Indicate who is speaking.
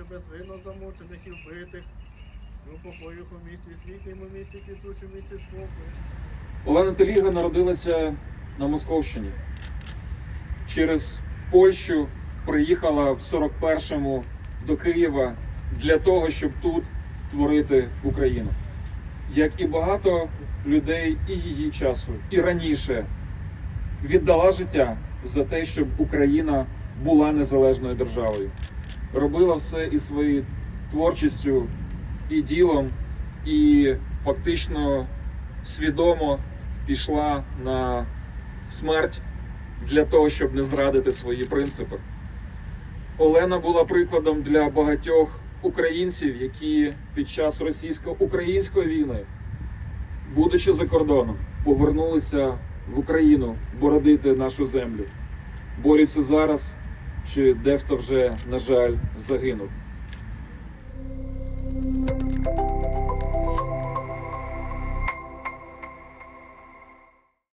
Speaker 1: душі безвинно замучених і вбитих. Упокой їх у місті світлім, у місті квітучому, у місті спокою.
Speaker 2: Олена Теліга народилася на Московщині. Через Польщу приїхала в 41-му до Києва для того, щоб тут творити Україну. Як і багато людей і її часу, і раніше віддала життя за те, щоб Україна була незалежною державою. Робила все і своєю творчістю, і ділом, і фактично свідомо пішла на смерть для того, щоб не зрадити свої принципи. Олена була прикладом для багатьох українців, які під час російсько-української війни, будучи за кордоном, повернулися в Україну бородити нашу землю. Борються зараз, чи дехто вже, на жаль, загинув.